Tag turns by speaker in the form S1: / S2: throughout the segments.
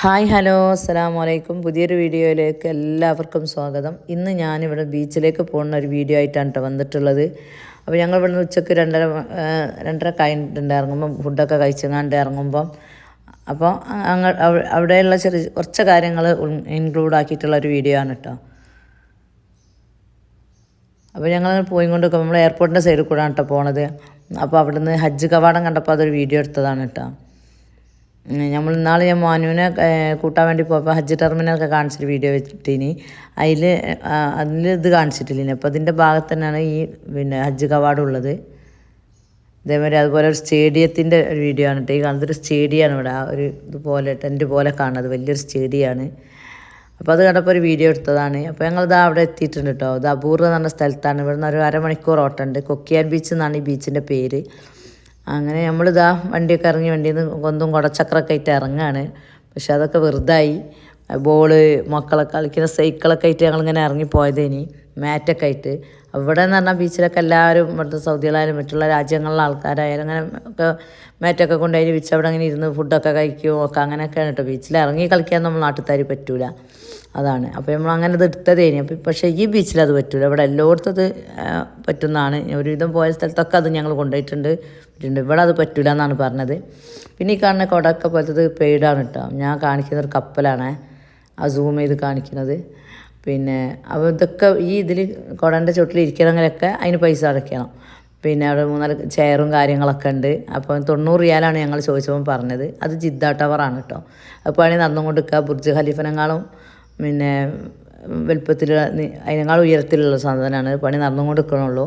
S1: hi hello അലൈക്കും പുതിയൊരു വീഡിയോയിലേക്ക് എല്ലാവർക്കും സ്വാഗതം ഇന്ന് ഞാനിവിടെ ബീച്ചിലേക്ക് പോകുന്ന ഒരു വീഡിയോ ആയിട്ടാണ് കേട്ടോ വന്നിട്ടുള്ളത് അപ്പോൾ ഞങ്ങൾ ഇവിടുന്ന് ഉച്ചയ്ക്ക് രണ്ടര രണ്ടര കഴിഞ്ഞിട്ടുണ്ട് ഇറങ്ങുമ്പം ഫുഡൊക്കെ കഴിച്ചങ്ങാണ്ട് ഇറങ്ങുമ്പം അപ്പോൾ അങ്ങ് അവിടെയുള്ള ചെറിയ കുറച്ച് കാര്യങ്ങൾ ഇൻക്ലൂഡ് ആക്കിയിട്ടുള്ള ഒരു വീഡിയോ ആണ് കേട്ടോ അപ്പോൾ ഞങ്ങൾ പോയി കൊണ്ടിരിക്കുമ്പോൾ നമ്മൾ എയർപോർട്ടിൻ്റെ സൈഡിൽ കൂടെയാണ് കേട്ടോ പോണത് അപ്പോൾ അവിടുന്ന് ഹജ്ജ് കവാടം കണ്ടപ്പോൾ അതൊരു വീഡിയോ എടുത്തതാണ് കേട്ടോ നമ്മൾ ഇന്നാൾ ഞാൻ മാനുവിനെ കൂട്ടാൻ വേണ്ടി പോയപ്പോൾ ഹജ്ജ് ടെർമിനലൊക്കെ കാണിച്ചിട്ട് വീഡിയോ വെച്ചിട്ടിനി അതിൽ അതിൽ ഇത് കാണിച്ചിട്ടില്ല അപ്പോൾ അതിൻ്റെ ഭാഗത്ത് തന്നെയാണ് ഈ പിന്നെ ഹജ്ജ് കവാടുള്ളത് ഇതേമാതിരി അതുപോലെ ഒരു സ്റ്റേഡിയത്തിൻ്റെ ഒരു വീഡിയോ ആണ് കേട്ടോ ഈ കാണുന്നത് ഒരു സ്റ്റേഡിയമാണ് ഇവിടെ ആ ഒരു ഇതുപോലെ ടെൻറ്റ് പോലെ കാണുന്നത് വലിയൊരു സ്റ്റേഡിയമാണ് അപ്പോൾ അത് കണ്ടപ്പോൾ ഒരു വീഡിയോ എടുത്തതാണ് അപ്പോൾ ഞങ്ങളിത് അവിടെ എത്തിയിട്ടുണ്ട് കേട്ടോ ഇത് അപൂർവ്വം എന്ന് പറഞ്ഞ സ്ഥലത്താണ് ഇവിടുന്ന് ഒരു അരമണിക്കൂർ ഓട്ടമുണ്ട് കൊക്കിയാൻ ബീച്ച് എന്നാണ് ഈ ബീച്ചിൻ്റെ പേര് അങ്ങനെ നമ്മളിതാ വണ്ടിയൊക്കെ ഇറങ്ങി വണ്ടിയിൽ നിന്ന് കൊന്തും കുടച്ചക്രമൊക്കെ ആയിട്ട് ഇറങ്ങാണ് പക്ഷെ അതൊക്കെ വെറുതായി ബോള് മക്കളൊക്കെ കളിക്കുന്ന സൈക്കിളൊക്കെ ആയിട്ട് ഞങ്ങളിങ്ങനെ ഇറങ്ങിപ്പോയത് ഇനി മാറ്റൊക്കെ ആയിട്ട് അവിടെ എന്ന് പറഞ്ഞാൽ ബീച്ചിലൊക്കെ എല്ലാവരും ഇവിടുത്തെ സൗദികളായാലും മറ്റുള്ള രാജ്യങ്ങളിലെ ആൾക്കാരായാലും അങ്ങനെ ഒക്കെ മാറ്റൊക്കെ കൊണ്ടുപോയി ബീച്ച് അവിടെ അങ്ങനെ ഇരുന്ന് ഫുഡൊക്കെ കഴിക്കും ഒക്കെ അങ്ങനെയൊക്കെയാണ് കേട്ടോ ബീച്ചിൽ ഇറങ്ങി കളിക്കാൻ നമ്മൾ നാട്ടുകാർ പറ്റൂല അതാണ് അപ്പോൾ നമ്മൾ അങ്ങനെ അത് എടുത്തതേനി അപ്പോൾ പക്ഷേ ഈ ബീച്ചിൽ അത് പറ്റില്ല ഇവിടെ എല്ലായിടത്തത് പറ്റുന്നതാണ് ഒരുവിധം പോയ സ്ഥലത്തൊക്കെ അത് ഞങ്ങൾ കൊണ്ടുപോയിട്ടുണ്ട് പറ്റുന്നുണ്ട് ഇവിടെ അത് പറ്റില്ല എന്നാണ് പറഞ്ഞത് പിന്നെ ഈ കാണുന്ന കൊടൊക്കെ പോലത്തത് പെയ്ഡാണ് കേട്ടോ ഞാൻ കാണിക്കുന്ന ഒരു കപ്പലാണ് ആ സൂം ചെയ്ത് കാണിക്കുന്നത് പിന്നെ അപ്പോൾ ഇതൊക്കെ ഈ ഇതിൽ കുടൻ്റെ ചുട്ടിൽ ഇരിക്കണമെങ്കിലൊക്കെ അതിന് പൈസ അടയ്ക്കണം പിന്നെ അവിടെ മൂന്നാല് ചെയറും കാര്യങ്ങളൊക്കെ ഉണ്ട് അപ്പം തൊണ്ണൂറ് റിയാലാണ് ഞങ്ങൾ ചോദിച്ചപ്പോൾ പറഞ്ഞത് അത് ജിദ്ദ ടവറാണ് കേട്ടോ അപ്പോൾ ആണെങ്കിൽ നടന്നുകൊണ്ട് നിൽക്കുക ബുർജ് ഖലീഫനങ്ങളും പിന്നെ വലുപ്പത്തിൽ അതിനേക്കാൾ ഉയരത്തിലുള്ള സാധനമാണ് പണി നടന്നുകൊണ്ടിരിക്കണുള്ളൂ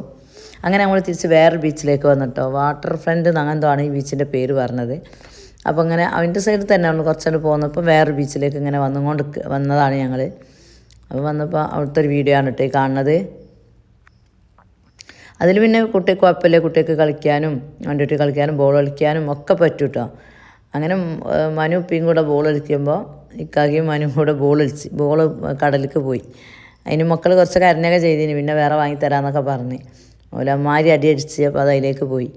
S1: അങ്ങനെ നമ്മൾ തിരിച്ച് വേറെ ബീച്ചിലേക്ക് വന്നിട്ടോ വാട്ടർ ഫ്രണ്ട് അങ്ങനെന്താണ് ഈ ബീച്ചിൻ്റെ പേര് പറഞ്ഞത് അപ്പോൾ അങ്ങനെ അവൻ്റെ സൈഡിൽ തന്നെ നമ്മൾ കുറച്ചുകൂടെ പോകുന്നപ്പോൾ വേറെ ബീച്ചിലേക്ക് ഇങ്ങനെ വന്നുകൊണ്ട് വന്നതാണ് ഞങ്ങൾ അപ്പോൾ വന്നപ്പോൾ അവിടുത്തെ ഒരു വീഡിയോ ആണ് കേട്ടോ ഈ കാണുന്നത് അതിൽ പിന്നെ കുട്ടിക്ക് കുഴപ്പമില്ല കുട്ടിക്ക് കളിക്കാനും വണ്ടിട്ട് കളിക്കാനും ബോൾ കളിക്കാനും ഒക്കെ പറ്റും കേട്ടോ അങ്ങനെ മനുപ്പിയും കൂടെ ബോൾ കളിക്കുമ്പോൾ ഇക്കാക്കിയും മാനും കൂടെ ബോൾ കളിച്ച് ബോൾ കടലിക്ക് പോയി അതിന് മക്കൾ കുറച്ച് കരഞ്ഞൊക്കെ ചെയ്തിന് പിന്നെ വേറെ വാങ്ങിത്തരാന്നൊക്കെ പറഞ്ഞ് ഓലമാരി അടി അടിച്ച് അപ്പോൾ അതിലേക്ക് പോയി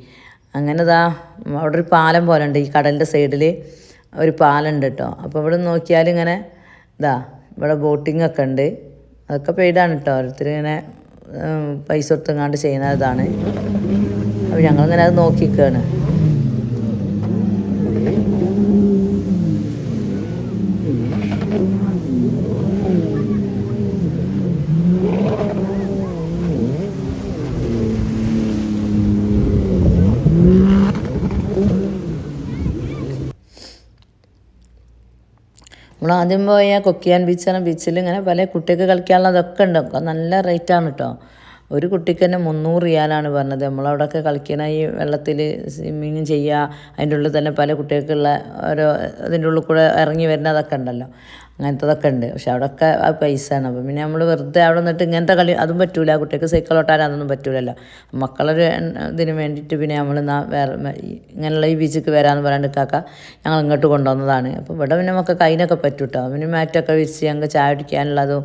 S1: അങ്ങനെ ഇതാ അവിടെ ഒരു പാലം പോലെ ഉണ്ട് ഈ കടലിൻ്റെ സൈഡിൽ ഒരു പാലം ഉണ്ട് കേട്ടോ അപ്പോൾ ഇവിടെ നോക്കിയാൽ ഇങ്ങനെ ഇതാ ഇവിടെ ബോട്ടിംഗ് ഒക്കെ ഉണ്ട് അതൊക്കെ പെയ്ഡാണ് കേട്ടോ ഓരോരുത്തർ ഇങ്ങനെ പൈസ ഒത്തുങ്ങാണ്ട് ചെയ്യുന്ന ഇതാണ് അപ്പോൾ ഞങ്ങളിങ്ങനെ അത് നോക്കിക്കാണ് ആദ്യം പോയ കൊക്കിയാൻ ബീച്ചാണ് ബീച്ചിൽ ഇങ്ങനെ പല കുട്ടികൾക്ക് കളിക്കാനുള്ളതൊക്കെ ഉണ്ട് നല്ല റേറ്റാണ് കേട്ടോ ഒരു കുട്ടിക്ക് തന്നെ മുന്നൂറ് റിയാലാണ് പറഞ്ഞത് നമ്മളവിടെയൊക്കെ കളിക്കണ ഈ വെള്ളത്തിൽ സ്വിമ്മിങ് ചെയ്യുക അതിൻ്റെ ഉള്ളിൽ തന്നെ പല കുട്ടികൾക്കുള്ള ഓരോ അതിൻ്റെ ഉള്ളിൽ കൂടെ ഇറങ്ങി വരുന്നതൊക്കെ ഉണ്ടല്ലോ അങ്ങനത്തതൊക്കെ ഉണ്ട് പക്ഷെ പൈസ പൈസയാണ് അപ്പം പിന്നെ നമ്മൾ വെറുതെ അവിടെ നിന്നിട്ട് ഇങ്ങനത്തെ കളി അതും പറ്റൂല കുട്ടികൾക്ക് സൈക്കിൾ ഓട്ടാൻ അതൊന്നും പറ്റൂലല്ലോ മക്കളൊരു ഇതിന് വേണ്ടിയിട്ട് പിന്നെ നമ്മൾ വേറെ ഇങ്ങനെയുള്ള ഈ ബീച്ചിക്ക് വരാമെന്ന് പറയാണ്ട് കാക്ക ഞങ്ങൾ ഇങ്ങോട്ട് കൊണ്ടുവന്നതാണ് അപ്പോൾ ഇവിടെ പിന്നെ നമുക്ക് അതിനൊക്കെ പറ്റും കേട്ടോ പിന്നെ മാറ്റൊക്കെ വിരിച്ച് ഞങ്ങൾക്ക് ചായ കുടിക്കാനുള്ളതും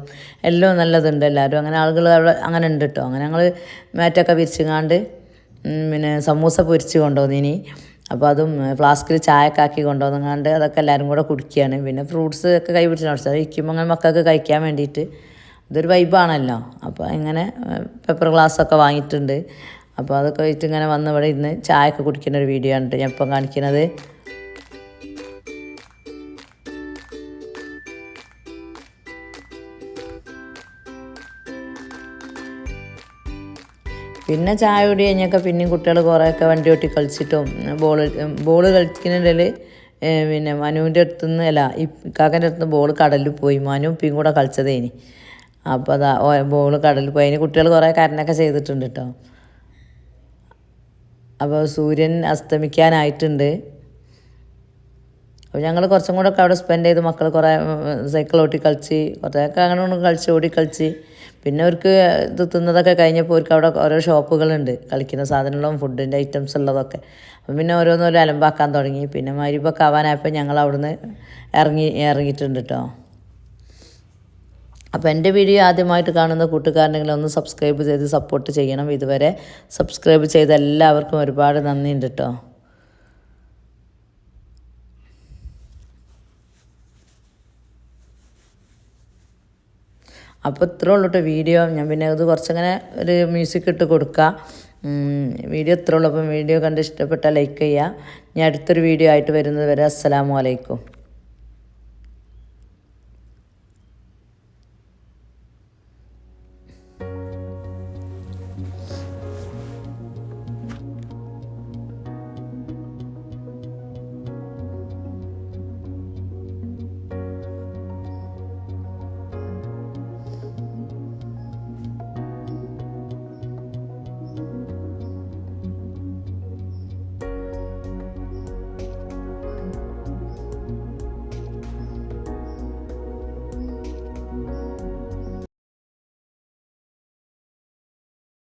S1: എല്ലാം നല്ലതുണ്ട് എല്ലാവരും അങ്ങനെ ആളുകൾ അവിടെ അങ്ങനെ ഉണ്ട് കേട്ടോ അങ്ങനെ ഞങ്ങൾ മാറ്റൊക്കെ വിരിച്ചുങ്ങാണ്ട് പിന്നെ സമൂസ പൊരിച്ച് കൊണ്ടുവന്നിനി അപ്പോൾ അതും ഫ്ലാസ്കിൽ ചായയൊക്കെ ആക്കി കൊണ്ടുവന്നങ്ങാണ്ട് അതൊക്കെ എല്ലാവരും കൂടെ കുടിക്കുകയാണ് പിന്നെ ഫ്രൂട്ട്സ് ഒക്കെ കൈ പിടിച്ചിട്ട് അത് ഇരിക്കുമ്പോൾ അങ്ങനെ മക്കൾക്ക് കഴിക്കാൻ വേണ്ടിയിട്ട് അതൊരു വൈബാണല്ലോ അപ്പോൾ ഇങ്ങനെ പേപ്പർ ഗ്ലാസ്സൊക്കെ വാങ്ങിയിട്ടുണ്ട് അപ്പോൾ അതൊക്കെ വെച്ചിട്ട് ഇങ്ങനെ വന്ന് ഇവിടെ ഇരുന്ന് ചായയൊക്കെ കുടിക്കുന്ന ഒരു വീഡിയോ ആണ് ഞാൻ ഇപ്പം കാണിക്കുന്നത് പിന്നെ ചായ കുടി കഴിഞ്ഞൊക്കെ പിന്നെയും കുട്ടികൾ കുറേയൊക്കെ വണ്ടി ഓട്ടി കളിച്ചിട്ടും ബോൾ ബോൾ കളിക്കുന്നതിൽ പിന്നെ മനുവിൻ്റെ അടുത്തുനിന്ന് അല്ല കാക്കൻ്റെ അടുത്ത് ബോൾ കടലിൽ പോയി മനു ഇപ്പം കൂടെ ഇനി അപ്പോൾ അതാ ബോൾ കടലിൽ പോയി അതിന് കുട്ടികൾ കുറേ കരനൊക്കെ ചെയ്തിട്ടുണ്ട് കേട്ടോ അപ്പോൾ സൂര്യൻ അസ്തമിക്കാനായിട്ടുണ്ട് അപ്പോൾ ഞങ്ങൾ കുറച്ചും കൂടെ ഒക്കെ അവിടെ സ്പെൻഡ് ചെയ്ത് മക്കൾ കുറേ സൈക്കിൾ ഓട്ടി കളിച്ച് കുറേയൊക്കെ അങ്ങനെ കളിച്ച് ഓടി കളിച്ച് പിന്നെ അവർക്ക് ഇത് തിന്നതൊക്കെ കഴിഞ്ഞപ്പോൾ അവർക്ക് അവിടെ ഓരോ ഷോപ്പുകളുണ്ട് കളിക്കുന്ന സാധനങ്ങളും ഫുഡിൻ്റെ ഐറ്റംസ് ഉള്ളതൊക്കെ അപ്പം പിന്നെ ഓരോന്നോരോ അലമ്പാക്കാൻ തുടങ്ങി പിന്നെ മരിപ്പൊക്കെ ആവാനായപ്പോൾ ഞങ്ങൾ അവിടുന്ന് ഇറങ്ങി ഇറങ്ങിയിട്ടുണ്ട് കേട്ടോ അപ്പോൾ എൻ്റെ വീഡിയോ ആദ്യമായിട്ട് കാണുന്ന കൂട്ടുകാരനെങ്കിലും ഒന്ന് സബ്സ്ക്രൈബ് ചെയ്ത് സപ്പോർട്ട് ചെയ്യണം ഇതുവരെ സബ്സ്ക്രൈബ് ചെയ്ത എല്ലാവർക്കും ഒരുപാട് നന്ദിയുണ്ട് കേട്ടോ അപ്പോൾ ഇത്രേ ഉള്ളൂ കേട്ടോ വീഡിയോ ഞാൻ പിന്നെ അത് കുറച്ചങ്ങനെ ഒരു മ്യൂസിക് ഇട്ട് കൊടുക്കുക വീഡിയോ ഇത്രേ ഉള്ളൂ അപ്പം വീഡിയോ കണ്ട് ഇഷ്ടപ്പെട്ടാൽ ലൈക്ക് ചെയ്യുക ഞാൻ അടുത്തൊരു വീഡിയോ ആയിട്ട് വരുന്നത് വരെ അസ്സലാമലൈക്കും